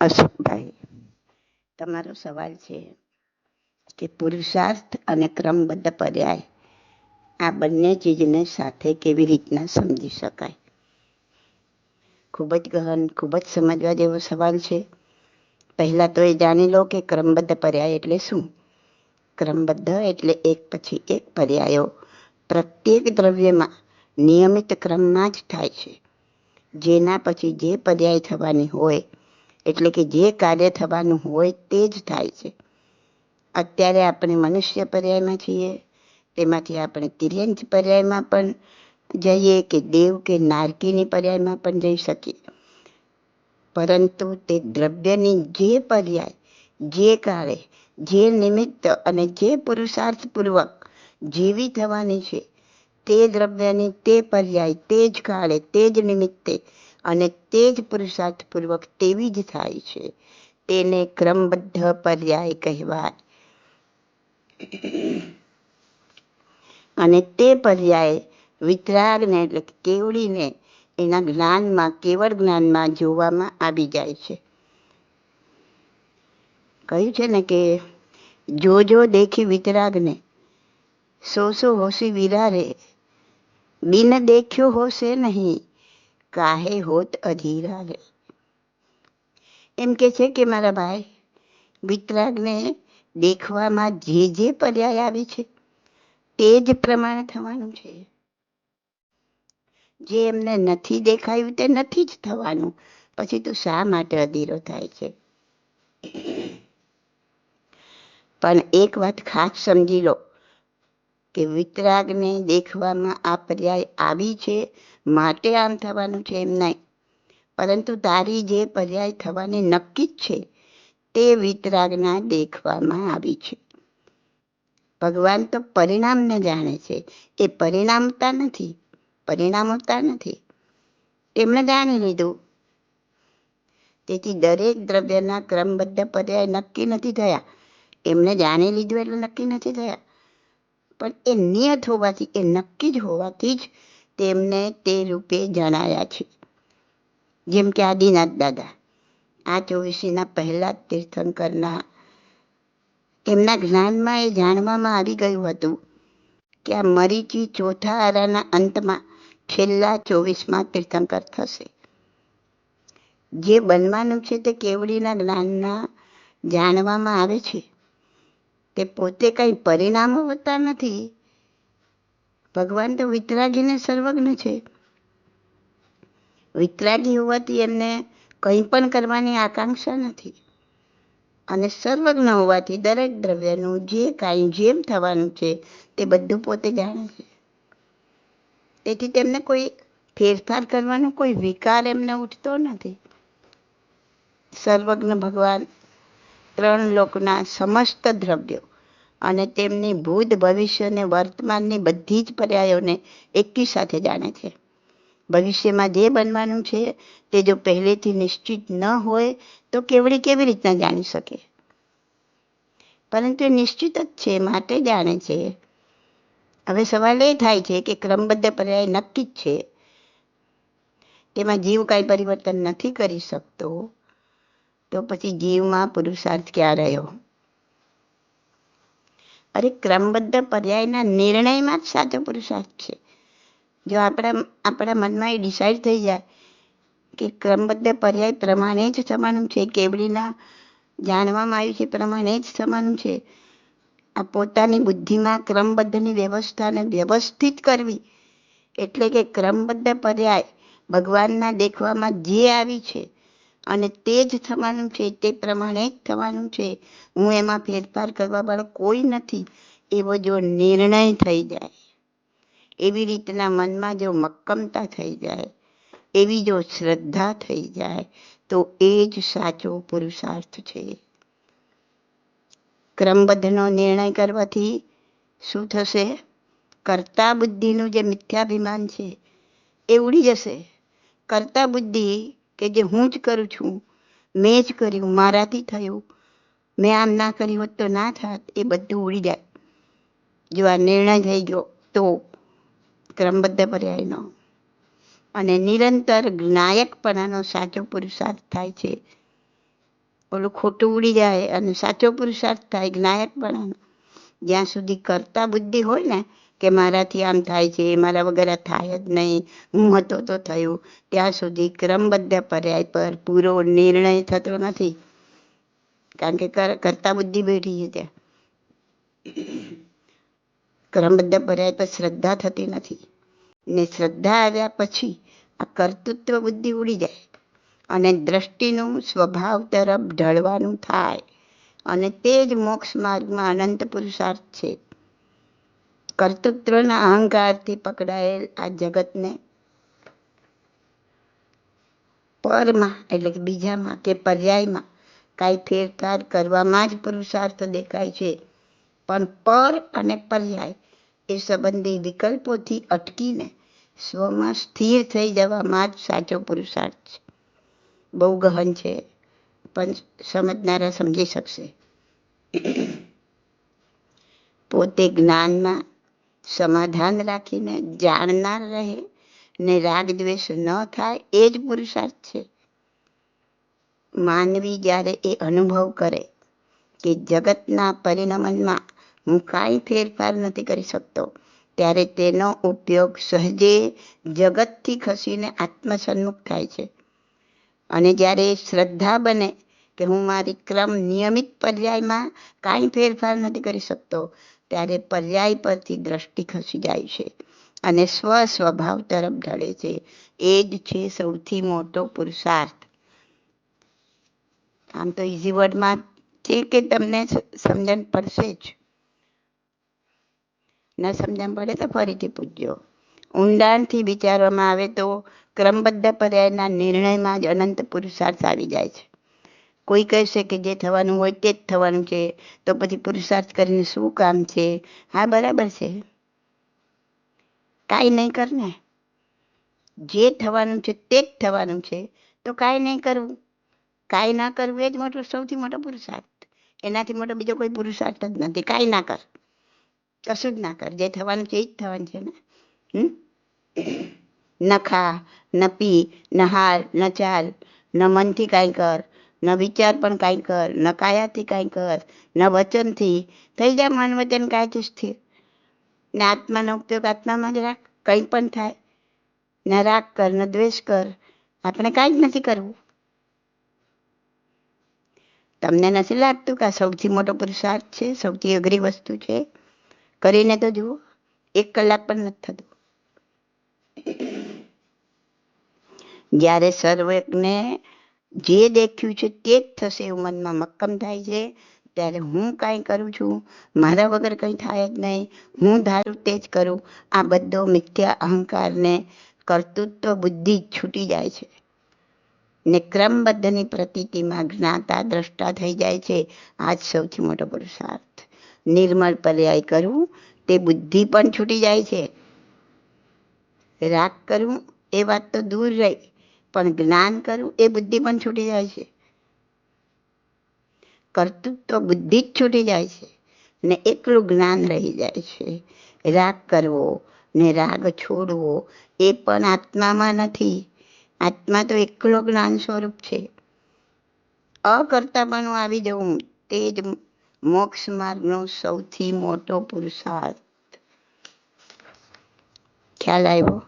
અશોકભાઈ, તમારો સવાલ છે કે પુરુષાર્થ અને ક્રમબદ્ધ પર્યાય, આ બંને ચીજને સાથે કેવી રીતના સમજી શકાય? ખૂબ જ ગહન, ખૂબ જ સમજવા જેવો સવાલ છે. પહેલાં તો એ જાણી લો કે ક્રમબદ્ધ પર્યાય એટલે શું? ક્રમબદ્ધ એટલે એક પછી એક પર્યાયો. પ્રત્યેક દ્રવ્યમાં નિયમિત ક્રમમાં જ થાય છે. જેના પછી જે પર્યાય થવાની હોય એટલે કે જે કાર્ય થવાનું હોય તે જ થાય છે. અત્યારે આપણે મનુષ્ય પર્યાયમાં છીએ, તેમાંથી આપણે તિર્યંચ પર્યાયમાં પણ જઈએ કે દેવ કે નારકીની પર્યાયમાં પણ જઈ શકીએ. પરંતુ તે દ્રવ્યની જે પર્યાય, જે કાળે જે નિમિત્ત અને જે પુરુષાર્થપૂર્વક જેવી થવાની છે, તે દ્રવ્યની તે પર્યાય, તે જ કાળે તે જ નિમિત્તે અને તે જ પુરુષાર્થપૂર્વક તેવી જ થાય છે. તેને ક્રમબદ્ધ પર્યાય કહેવાય. અને તે પર્યાય વિતરાગને એટલે કેવડીને એના જ્ઞાનમાં, કેવળ જ્ઞાનમાં જોવામાં આવી જાય છે. કહ્યું છે ને કે જો જો દેખી વિતરાગને સો સો હોશી વિરારે બિન દેખ્યો હોશે નહીં કાહે હોત અધીરા રે એમ કે છે કે મારા ભાઈ વિતરાગને દેખવામાં જે જે પર્યાય આવે છે તે જ પ્રમાણે થવાનું છે જે એમને નથી દેખાયું તે નથી જ થવાનું, પછી તું શા માટે અધીરો થાય છે? પણ એક વાત ખાસ સમજી લો કે વિતરાગને દેખવામાં આ પર્યાય આવી છે, માટે આમ થવાનું છે એમ નહીં. પરંતુ તારી જે પર્યાય થવાની નક્કી જ છે, તે વિતરાગના દેખવામાં આવી છે. ભગવાન તો પરિણામને જાણે છે. એ પરિણામતા નથી પરિણામતા નથી. તેમણે જાણી લીધું. તેથી દરેક દ્રવ્યના ક્રમબદ્ધ પર્યાય નક્કી નથી થયા. એમને જાણી લીધું એટલે નક્કી નથી થયા. પણ એ નિયત હોવાથી, એ નક્કી જ હોવાથી જ તેમને તે રૂપે જણાયા છે. જેમ કે આદિનાથ દાદા, આ ચોવીસીના પહેલા તીર્થંકરના, તેમના જ્ઞાનમાં એ જાણવામાં આવી ગયું હતું કે આ મરીચી ચોથા આરાના અંતમાં છેલ્લા ચોવીસમાં તીર્થંકર થશે. જે બનવાનું છે તે કેવડીના જ્ઞાનના જાણવામાં આવે છે. તે પોતે કંઈ પરિણામો હોતા નથી? ભગવાન તો વિતરાગીને સર્વજ્ઞ છે. વિતરાગી હોવાથી એમને કંઈ પણ કરવાની આકાંક્ષા નથી. અને સર્વજ્ઞ હોવાથી દરેક દ્રવ્યનું જે કાંઈ જેમ થવાનું છે, તે બધું પોતે જાણે છે. તેથી તેમને કોઈ ફેરફાર કરવાનો કોઈ વિકાર એમને ઉઠતો નથી. સર્વજ્ઞ ભગવાન ત્રણ લોકના સમસ્ત દ્રવ્યો અને તેમની ભૂત ભવિષ્ય અને વર્તમાનની બધી જ પર્યાયોને એકી સાથે જાણે છે. ભવિષ્યમાં જે બનવાનું છે તે જો પહેલેથી નિશ્ચિત ન હોય, તો કેવડી કેવી રીતના જાણી શકે? પરંતુ નિશ્ચિત જ છે, માટે જાણે છે. હવે સવાલ એ થાય છે કે ક્રમબદ્ધ પર્યાય નક્કી જ છે. તેમાં જીવ કાંઈ પરિવર્તન નથી કરી શકતો. તો પછી જીવમાં પુરુષાર્થ ક્યાં રહ્યો અરે ક્રમબદ્ધ પર્યાયના નિર્ણયમાં જ સાચો પુરુષાર્થ છે. જો આપણા આપણા મનમાં એ ડિસાઈડ થઈ જાય કે ક્રમબદ્ધ પર્યાય પ્રમાણે જ સમાનું છે, કેવડીના જાણવામાં આવ્યું છે પ્રમાણે જ સમાનું છે, આ પોતાની બુદ્ધિમાં ક્રમબદ્ધની વ્યવસ્થાને વ્યવસ્થિત કરવી એટલે કે ક્રમબદ્ધ પર્યાય ભગવાનના દેખવામાં જે આવી છે અને તે જ થવાનું છે, તે પ્રમાણે જ થવાનું છે. હું એમાં ફેરફાર કરવા વાળો કોઈ નથી, એવો જો નિર્ણય થઈ જાય, એવી રીતના મનમાં જો મક્કમતા થઈ જાય, એવી જો શ્રદ્ધા થઈ જાય, તો એ જ સાચો પુરુષાર્થ છે. ક્રમબદ્ધનો નિર્ણય કરવાથી શું થશે? કરતા બુદ્ધિનું જે મિથ્યાભિમાન છે એ ઉડી જશે. કરતા બુદ્ધિ કે જે હું જ કરું છું, મેં જ કર્યું, મારાથી થયું. મેં આમ ના કર્યું હોત તો ના થાત, એ બધું ઉડી જાય. જો આ નિર્ણય થઈ ગયો, તો ક્રમબદ્ધ પર્યાયનો અને નિરંતર નાયકપણાનો સાચો પુરુષાર્થ થાય છે. ઓલું ખોટું ઉડી જાય અને સાચો પુરુષાર્થ થાય જ્ઞાયક જ્યાં સુધી કરતા બુદ્ધિ હોય ને કે મારાથી આમ થાય છે મારા વગર આ થાય જ નહીં. હું હતો તો થયું. ત્યાં સુધી ક્રમબદ્ધ પર્યાય પર પૂરો નિર્ણય થતો નથી. કારણ કે કરતા બુદ્ધિ બેઠી છે ત્યાં. ક્રમબદ્ધ પર્યાય પર શ્રદ્ધા થતી નથી. ને શ્રદ્ધા આવ્યા પછી આ કર્તૃત્વ બુદ્ધિ ઉડી જાય. અને દ્રષ્ટિનું સ્વભાવ તરફ ઢળવાનું થાય. અને તે જ મોક્ષ માર્ગમાં અનંત પુરુષાર્થ છે. કર્તૃત્વના અહંકારથી પકડાયેલ આ જગતને પરમાં એટલે કે બીજામાં કે પર્યાયમાં કાંઈ ફેરફાર કરવામાં જ પુરુષાર્થ દેખાય છે. પણ પર અને પર્યાય એ સંબંધી વિકલ્પોથી અટકીને સ્વમાં સ્થિર થઈ જવામાં જ સાચો પુરુષાર્થ છે. બહુ ગહન છે, પણ સમજનારા સમજી શકશે. પોતે જ્ઞાનમાં સમાધાન રાખીને જાણનાર રહે ને રાગ દ્વેષ ન થાય, એ જ પુરુષાર્થ છે. માનવી જ્યારે એ અનુભવ કરે કે જગતના પરિણમનમાં હું કાંઈ ફેરફાર નથી કરી શકતો, ત્યારે તેનો ઉપયોગ સહજે જગતથી ખસીને આત્મસન્મુખ થાય છે. અને જ્યારે શ્રદ્ધા બને કે હું મારી ક્રમ નિયમિત પર્યાયમાં કાંઈ ફેરફાર નથી કરી શકતો, ત્યારે પર્યાય પરથી દ્રષ્ટિ ખસી જાય છે અને સ્વ સ્વભાવ તરફ ઢળે છે. એ જ છે સૌથી મોટો પુરુષાર્થ. આમ તો ઇઝી વર્ડમાં છે કે તમને સમજણ પડશે જ. ન સમજણ પડે તો ફરીથી પૂછજો. ઊંડાણથી વિચારવામાં આવે તો ક્રમબદ્ધ પર્યાયના નિર્ણયમાં જ અનંત પુરુષાર્થ આવી જાય છે. કોઈ કહેશે કે જે થવાનું હોય તે જ થવાનું છે, તો પછી પુરુષાર્થ કરીને શું કામ છે? હા, બરાબર છે. કાંઈ નહીં કર ને જે થવાનું છે તે જ થવાનું છે, તો કાંઈ નહીં કરવું. કાંઈ ના કરવું એ જ મોટો, સૌથી મોટો પુરુષાર્થ. એનાથી મોટો બીજો કોઈ પુરુષાર્થ જ નથી. કાંઈ ના કર. કશું જ ના કર. જે થવાનું છે એ જ થવાનું છે ને. હમ? ન ખા, ન પી, ન હાલ, ન ચાલ, ન મનથી કાંઈ કર. ન વિચાર પણ કાંઈ કર, ન કાયાથી કાંઈ કર, ન વચનથી. થઈ જાય મન વચન કાયથી સ્થિર ને આત્માનો ઉપયોગ આત્મામાં જ રાખ, કંઈ પણ થાય. ન રાગ કર, ન દ્વેષ કર, આપણે કાંઈ જ નથી કરવું. તમને નથી લાગતું કે આ સૌથી મોટો પુરુષાર્થ છે, સૌથી અઘરી વસ્તુ છે? કરીને તો જુઓ, એક કલાક પણ નથી થતું. જ્યારે સર્વજ્ઞને જે દેખ્યું છે તે જ થશે એવું મનમાં મક્કમ થાય છે. ત્યારે હું કાંઈ કરું છું? મારા વગર કંઈ થાય જ નહીં. હું ધારું તે જ કરું. આ બધો મિથ્યા અહંકારને કર્તૃત્વ બુદ્ધિ છૂટી જાય છે. ને ક્રમબદ્ધની પ્રતીતિમાં જ્ઞાતા દ્રષ્ટા થઈ જાય છે. આ જ સૌથી મોટો પુરુષાર્થ. નિર્મળ પર્યાય કરવું તે બુદ્ધિ પણ છૂટી જાય છે. રાગ કરવું એ વાત તો દૂર રહી. પણ જ્ઞાન કરવું એ બુદ્ધિ પણ છૂટી જાય છે. કર્તૃત્વ બુદ્ધિ જ છૂટી જાય છે. ને એકલું જ્ઞાન રહી જાય છે. રાગ કરવો ને રાગ છોડવો એ પણ આત્મામાં નથી. આત્મા તો એકલો જ્ઞાન સ્વરૂપ છે. અકર્તાપણું આવી જવું તે જ મોક્ષ માર્ગનો સૌથી મોટો પુરુષાર્થ. ખ્યાલ આવ્યો?